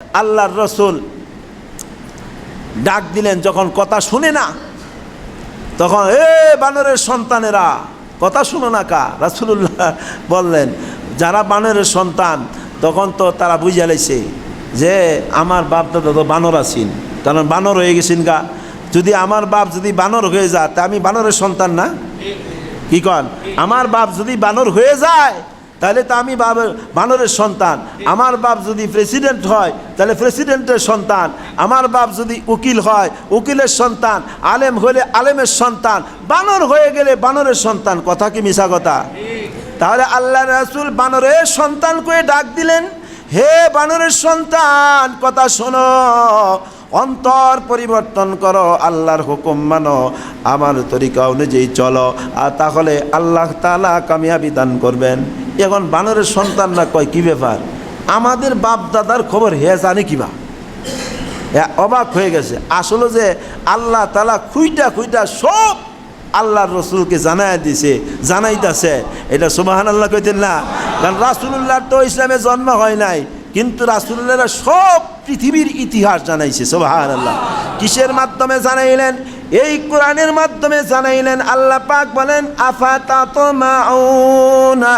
আল্লাহর রসুল ডাক দিলেন যখন কথা শুনে না তখন এ বানরের সন্তানেরা কথা শুনো না কা? রাসুল্লাহ বললেন যারা বানরের সন্তান তখন তো তারা বুঝে লাইছে যে আমার বাপ দাদা তো বানর আছেন। কারণ বানর হয়ে গেছেন গা। যদি আমার বাপ যদি বানর হয়ে যায় তা আমি বানরের সন্তান না? কি কন? আমার বাপ যদি বানর হয়ে যায় তাহলে তো আমি বাব বানরের সন্তান। আমার বাপ যদি প্রেসিডেন্ট হয়, তাহলে প্রেসিডেন্টের সন্তান। আমার বাপ যদি উকিল হয়, উকিলের সন্তান। আলেম হলে আলেমের সন্তান। বানর হয়ে গেলে বানরের সন্তান। কথা কি মিশা কথা? তাহলে আল্লাহ রাসুল বানরের সন্তান করে ডাক দিলেন, হে বানরের সন্তান, কথা শোনো। অন্তর পরিবর্তন করো, আল্লাহর হুকুম মানো। আমার তরিকা অনুযায়ী চলো। আর তাহলে আল্লাহ তালা কামিয়াবি দান করবেন। এখন বানরের সন্তানরা কয়, কি ব্যাপার? আমাদের বাপ দাদার খবর হে জানে কিবা অবাক হয়ে গেছে। আসলে যে আল্লাহ তালা খুইটা খুইটা সব আল্লাহর রসুলকে জানাই দিছে, জানাইতেছে। এটা সুবাহান আল্লাহ কইতেন না। কারণ রাসুল্লাহর তো ইসলামে জন্ম হয় নাই, কিন্তু রাসুল্লাহরা সব পৃথিবীর ইতিহাস জানাইছে সোবাহান আল্লাহ কিসের মাধ্যমে জানাইলেন? এই কোরআনের মাধ্যমে জানাইলেন আল্লাহ পাক বলেন আফাতা তো মাউনা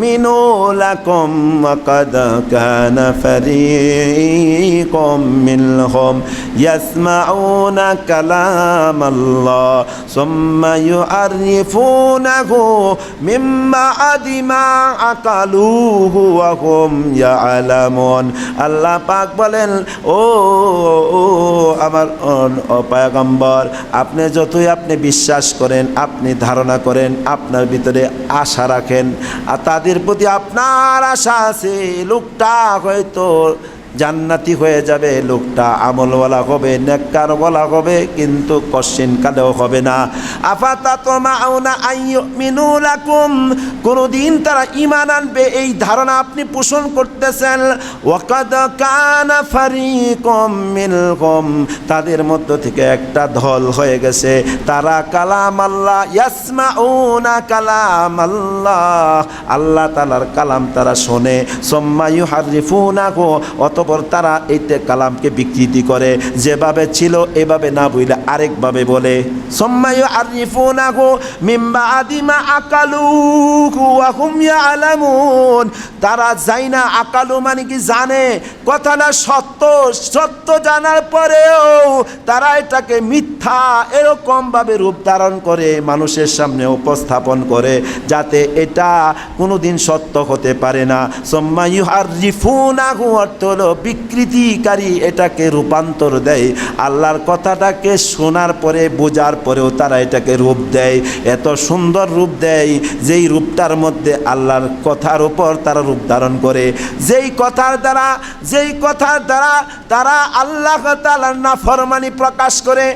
মিনু লাকুম ওয়াকাদ কানা ফারীকুম মিনহুম ইয়াসমাউনা কালাম আল্লাহ সুম্মা ইউআরিফুনাহু মিম্মা আদিমা আকালুহু ওয়া হুম ইয়ালামুন আল্লাহ পাক বলেন ও আমার অপায়গম্বর আপনি যতই আপনি বিশ্বাস করেন, আপনি ধারণা করেন, আপনার ভিতরে আশা রাখেন, আর তাদের প্রতি আপনার আশা আছে লোকটা হয়তো জান্নাতি হয়ে যাবে লোকটা, আমলওয়ালা হবে নেককার বলা হবে, কিন্তু কশ্চিন কালেও হবে না। আফাতা তোমাউনা আইয়ুমিনুলাকুম কোনদিন তারা ইমান আনবে, এই ধারণা আপনি পোষণ করতেছেন। ওয়াকাদ কানা ফারিকুম মিনহুম। তাদের মধ্য থেকে একটা দল হয়ে গেছে। তারা কালাম আল্লাহ, ইয়াসমাউনা কালাম আল্লাহ। আল্লাহ তালার কালাম তারা শোনে। সোম্মায়ু হারিফুনাহু অতপর তারা এইতে কালামকে বিকৃতি করে। যেভাবে ছিল, এভাবে না বুঝলে আরেকভাবে বলে। সোম্মায়ু আরিফুনাহু মিম্বা আদিমা আকালুহু ওয়া হুম ইয়ালামুন। তারা যাই না আকালু মানে কি জানে? কথাটা সত্য সত্য জানার পরেও তারা এটাকে মিথ্যা, এরকমভাবে রূপ ধারণ করে, মানুষের সামনে উপস্থাপন করে, যাতে এটা কোনোদিন সত্য হতে পারে না। সম্মায়ু আর রিফুনাহু অর্থ হলো বিকৃতিকারী এটাকে রূপান্তর দেয়। আল্লাহর কথাটাকে শোনার পরে, বোঝার পরেও তারা এটাকে রূপ দেয়। এত সুন্দর রূপ দেয় যেই রূপটার মধ্যে আল্লাহর কথার উপর তারা রূপ ধারণ করে। যেই কথার দ্বারা, যেই কথার দ্বারা তারা আল্লাহ না ফরমানি প্রকাশ করে।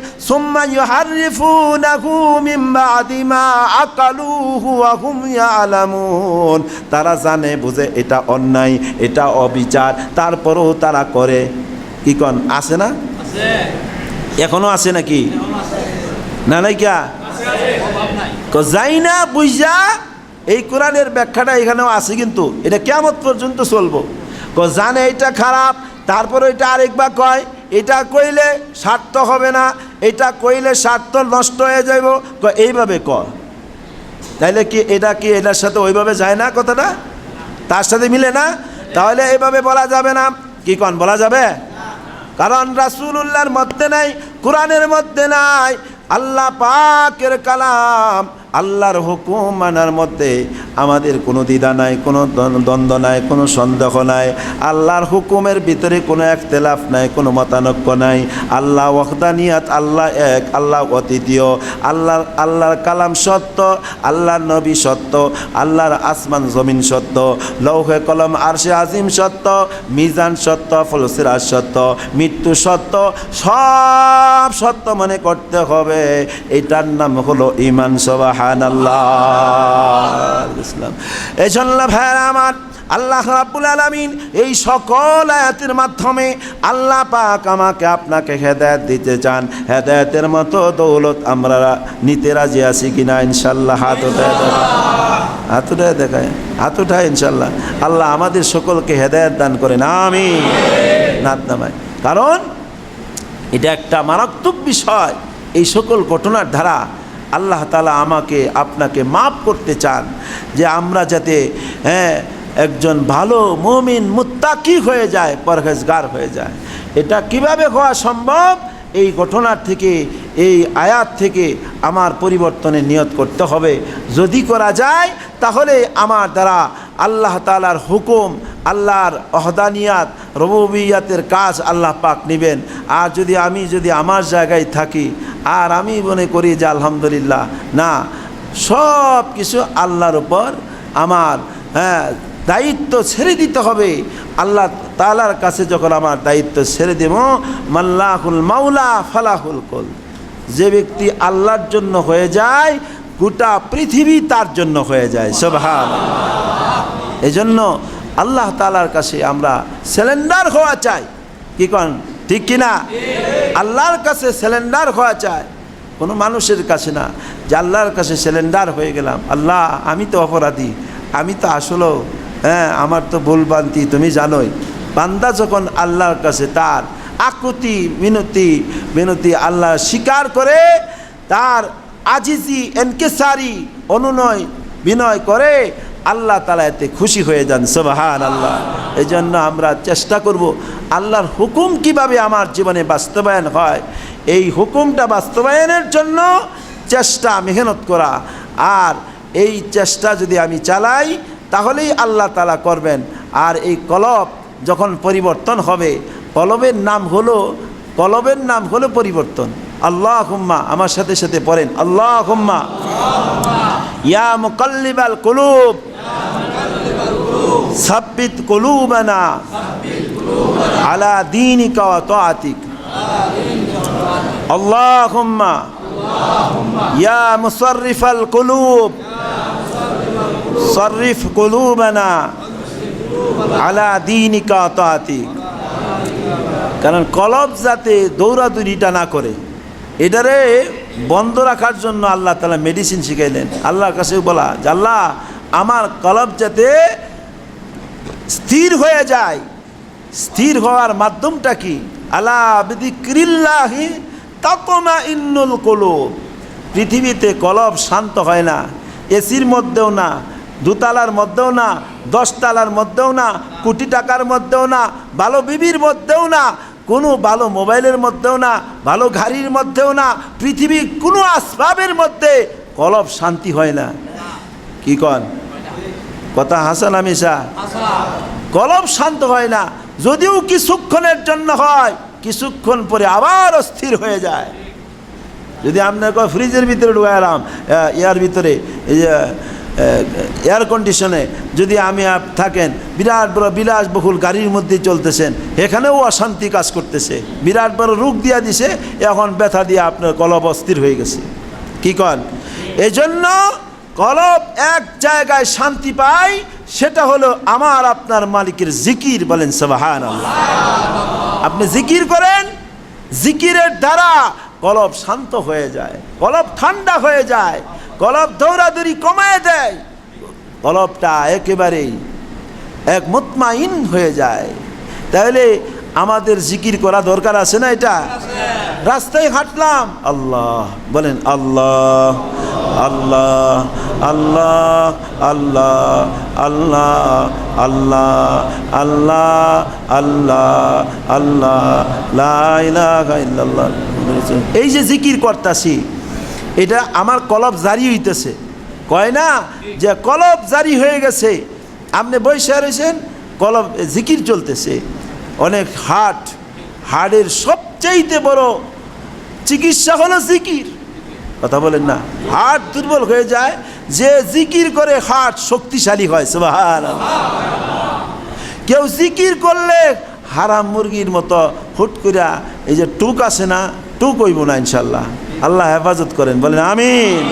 তারা জানে, বুঝে এটা অন্যায়, এটা অবিচার। তারপরেও তারা করে। কি কন আছে না? এখনও আছে নাকি? না নাই। কিয়া যাই না বুঝা এই কোরআনের ব্যাখ্যাটা এখানেও আছে কিন্তু এটা কেমন পর্যন্ত চলবো। জানে এটা খারাপ তারপরে এটা আরেকবার কয় এটা কইলে স্বার্থ হবে না এটা কইলে স্বার্থ নষ্ট হয়ে যাইব। ক এইভাবে ক তাইলে কি এটা কি এটার সাথে ওইভাবে যায় না কথাটা? তার সাথে মিলে না? তাহলে এইভাবে বলা যাবে না। কি কন বলা যাবে? কারণ রাসুল্লাহর মধ্যে নাই কোরআনের মধ্যে নাই। আল্লাহ পাকের কালাম আল্লাহর হুকুম মানার মধ্যে আমাদের কোনো দ্বিধা নাই, কোনো দ্বন্দ্ব নাই, কোনো সন্দেহ নাই। আল্লাহর হুকুমের ভিতরে কোনো একতেলাফ নাই, কোনো মতানক্য নাই। আল্লাহ ওখদানিয়াত আল্লাহ এক, আল্লাহ অদ্বিতীয়। আল্লাহর আল্লাহর কালাম সত্য, আল্লাহর নবী সত্য, আল্লাহর আসমান, জমিন সত্য। লৌহে কলম, আরশে আজিম সত্য, মিজান সত্য ফলসিরাজ সত্য। মৃত্যু সত্য, সব সত্য মনে করতে হবে। এটার নাম হলো ইমান এই জন্য আমার আল্লাহ রাব্বুল আলামিন এই সকল আয়াতের মাধ্যমে আল্লাহ পাক আমাকে আপনাকে হেদায়েত দিতে চান। হেদায়েতের মতো দৌলত আমরা নিতে রাজি আছি কিনা ইনশাল্লাহ হাত দেখান। হাত উঠায় দেখায়। হাত উঠায় ইনশাল্লাহ আল্লাহ আমাদের সকলকে হেদায়ত দান করেন। আমি নাত নামায়। কারণ এটা একটা মারাত্মক বিষয়। এই সকল ঘটনার ধারা আল্লাহ তালা আমাকে, আপনাকে মাফ করতে চান যে আমরা যাতে হ্যাঁ একজন ভালো মমিন মুত্তাকি হয়ে যায়, পরহেজগার হয়ে যায়। এটা কীভাবে হওয়া সম্ভব? এই ঘটনার থেকে, এই আয়াত থেকে আমার পরিবর্তনে নিয়ত করতে হবে। যদি করা যায়, তাহলে আমার দ্বারা আল্লাহ তালার হুকুম আল্লাহর অহদানিয়াত, রবুবিয়াতের কাজ আল্লাহ পাক নেবেন। আর যদি আমি যদি আমার জায়গায় থাকি, আর আমি মনে করি যে আলহামদুলিল্লাহ, না, সব কিছু আল্লাহর উপর আমার হ্যাঁ দায়িত্ব ছেড়ে দিতে হবে। আল্লাহ তালার কাছে যখন আমার দায়িত্ব ছেড়ে দেব, মাল্লাহুল মাওলা ফালাহুল কল। যে ব্যক্তি আল্লাহর জন্য হয়ে যায়, গোটা পৃথিবী তার জন্য হয়ে যায়। সবহান এই জন্য আল্লাহ তালার কাছে আমরা সিলিন্ডার হওয়া চাই। কি কন? ঠিক কিনা আল্লাহর কাছে সিলিন্ডার হওয়া চাই। কোনো মানুষের কাছে না। যে আল্লাহর কাছে সিলিন্ডার হয়ে গেলাম। আল্লাহ, আমি তো অপরাধী। আমি তো আসলেও হ্যাঁ আমার তো ভুলবান্তি তুমি জানোই। বান্দা যখন আল্লাহর কাছে তার আকুতি, মিনতি মিনতি আল্লাহ স্বীকার করে, তার আজিজি, এনকেসারি, অনুনয়, বিনয় করে আল্লাহ তালা এতে খুশি হয়ে যান সোবাহান আল্লাহ এই জন্য আমরা চেষ্টা করব আল্লাহর হুকুম কীভাবে আমার জীবনে বাস্তবায়ন হয়, এই হুকুমটা বাস্তবায়নের জন্য চেষ্টা মেহনত করা। আর এই চেষ্টা যদি আমি চালাই, তাহলেই আল্লাহ তালা করবেন। আর এই কলব যখন পরিবর্তন হবে, কলবের নাম হলো, কলবের নাম হলো পরিবর্তন। আল্লাহ হুম্মা আমার সাথে সাথে পড়েন আল্লাহ হুম্মা ইয়া মুকাল্লিবাল কুলুব সাব্বিত কুলুবানা আলা দীনিকা ওয়া তাআতিক আল্লাহুম্মা ইয়া মুসাররিফাল কুলুব صرف قلوبنا আলা দীনিকা ওয়া তাআতিক কারণ কলব যাতে দৌড়াদৌড়িটা না করে এটারে বন্ধ রাখার জন্য আল্লাহ তালা মেডিসিন শিখাইলেন। আল্লাহর কাছে বলা যে, আল্লাহ, আমার কলব যাতে স্থির হয়ে যায়, স্থির হওয়ার মাধ্যমটা কি? আল্লাহ বিদিক্রিল্লাহি ইন্নুল কলব। পৃথিবীতে কলব শান্ত হয় না, এসির মধ্যেও না, দুতলার মধ্যেও না, দশতলার মধ্যেও না, কোটি টাকার মধ্যেও না ভালো বিবির মধ্যেও না কোনো ভালো মোবাইলের মধ্যেও না, ভালো গাড়ির মধ্যেও না, পৃথিবীর কোনো আসবাবের মধ্যে কলব শান্তি হয় না। কি কন? কথা হাসান আমিশা কলব শান্ত হয় না। যদিও কিছুক্ষণের জন্য হয়, কিছুক্ষণ পরে আবার অস্থির হয়ে যায়। যদি আপনার ফ্রিজের ভিতরে ঢুকাইলাম ইয়ার ভিতরে এয়ার কন্ডিশনে যদি আমি থাকেন, বিরাট বড় বিলাসবহুল গাড়ির মধ্যে চলতেছেন, এখানেও অশান্তি কাজ করতেছে। বিরাট বড় রোগ দিয়া দিছে, এখন ব্যথা দিয়ে আপনার কলব অস্থির হয়ে গেছে। কি কন? এই জন্য কলব এক জায়গায় শান্তি পায় সেটা হলো আমার আপনার মালিকের জিকির বলেন সবাহান আপনি জিকির করেন, জিকিরের দ্বারা কলব শান্ত হয়ে যায়, কলব ঠান্ডা হয়ে যায়। কলব দৌড়াদৌড়ি কমায় দেয়। কলবটা একেবারেই এক মুতমাইন হয়ে যায়। তাহলে আমাদের জিকির করা দরকার আছে না এটা? রাস্তায় হাঁটলাম। আল্লাহ, বলেন আল্লাহ আল্লাহ আল্লাহ আল্লাহ আল্লাহ আল্লাহ আল্লাহ আল্লাহ আল্লাহ এই যে জিকির করতাছি এটা আমার কলব জারি হইতেছে। কয় না? যে কলব জারি হয়ে গেছে। আপনি বৈশা রয়েছেন কলব, জিকির চলতেছে। অনেক হাট হাড়ের সবচাইতে বড় চিকিৎসা হলো জিকির। কথা বলেন না। হাট দুর্বল হয়ে যায়, যে জিকির করে হাট শক্তিশালী হয় সুবাহান কেউ জিকির করলে হারাম মুরগির মতো হুট করিয়া এই যে টুক আছে না, টুক হইব না ইনশাল্লাহ। আল্লাহ হেফাজত করেন, বলেন, আমিন।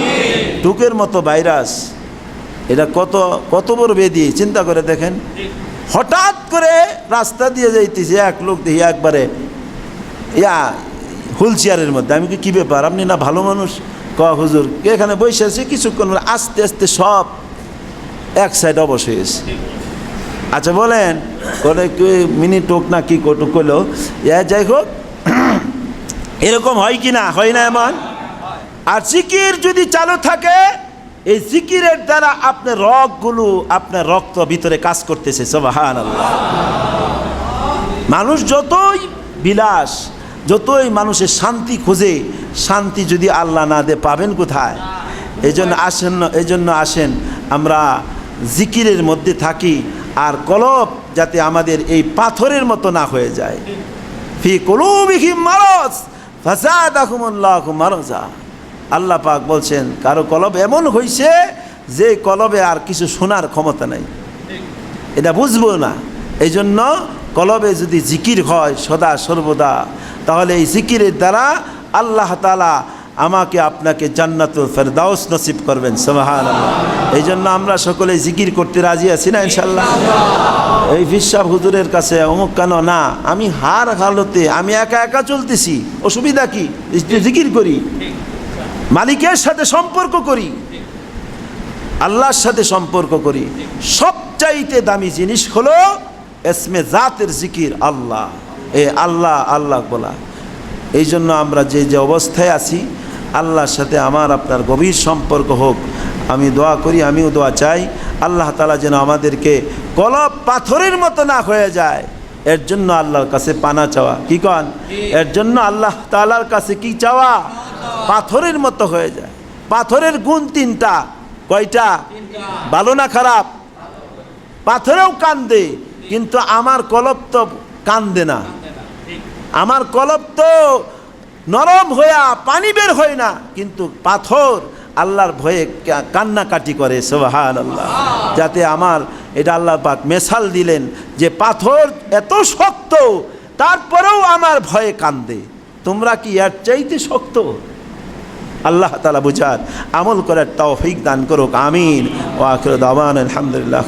টুকের মতো ভাইরাস, এটা কত কত বড় বেদি, চিন্তা করে দেখেন। হঠাৎ করে রাস্তা দিয়ে যাইতেছে, এক লোক দেখি একবারে, ইয়া, হুইল চেয়ারের মধ্যে। আমি কি ব্যাপার, আপনি না ভালো মানুষ? ক হুজুর এখানে বসে আছে? কিছুক্ষণ আস্তে আস্তে সব এক সাইড অবশ হয়েছে আচ্ছা বলেন কি মিনি টোক না কি কটুক করল ইয়া যাই হোক এরকম হয় কি না? হয় না এমন? আর জিকির যদি চালু থাকে, এই জিকিরের দ্বারা আপনার রগগুলো আপনার রক্ত ভিতরে কাজ করতেছে সবাহান আল্লাহ মানুষ যতই বিলাস, যতই মানুষের শান্তি খোঁজে, শান্তি যদি আল্লাহ না দে পাবেন কোথায়? এই জন্য আসেন এই জন্য আসেন, আমরা জিকিরের মধ্যে থাকি, আর কলব যাতে আমাদের এই পাথরের মতো না হয়ে যায়। ফি ফাসাদাকুমুল্লাহু মারজা। আল্লাহ পাক বলছেন, কারও কলব এমন হইছে যে কলবে আর কিছু শোনার ক্ষমতা নাই। এটা বুঝব না। এই জন্য কলবে যদি জিকির হয় সদা সর্বদা, তাহলে এই জিকিরের দ্বারা আল্লাহ তালা আমাকে আপনাকে জান্নাতুল ফেরদাউস নসিব করবেন। সোহান এই জন্য আমরা সকলে জিকির করতে রাজি আছি না ইনশাল্লাহ এই ফিসাব হুজুরের কাছে, অমুক কেন? না, আমি হার হালতে, আমি একা একা চলতেছি। অসুবিধা কি? জিকির করি। মালিকের সাথে সম্পর্ক করি। আল্লাহর সাথে সম্পর্ক করি। সবচাইতে দামি জিনিস হলো এসমে জাতের জিকির, আল্লাহ। এ আল্লাহ আল্লাহ বলা। এই জন্য আমরা যে যে অবস্থায় আছি, আল্লাহর সাথে আমার আপনার গভীর সম্পর্ক হোক। আমি দোয়া করি, আমিও দোয়া চাই। আল্লাহ তালা যেন আমাদেরকে কলব পাথরের মতো না হয়ে যায়। এর জন্য আল্লাহর কাছে পানা চাওয়া। কি কন? এর জন্য আল্লাহ তালার কাছে কি চাওয়া? পাথরের মতো হয়ে যায়। পাথরের গুণ তিনটা। কয়টা? ভালো না খারাপ? পাথরেও কান্দে, কিন্তু আমার কলব তো কান্দে না। আমার কলব তো নরম হইয়া পানি বের হয় না, কিন্তু পাথর আল্লাহর ভয়ে কান্নাকাটি করে সোহান আল্লাহ যাতে আমার, এটা আল্লাহ পাক মেশাল দিলেন যে পাথর এত শক্ত, তারপরেও আমার ভয়ে কান্দে। তোমরা কি এর চাইতে শক্ত? আল্লাহ তালা বুঝার আমল করার তৌফিক দান করুক, আমিন। ও আখির দাওয়ান আলহামদুলিল্লাহ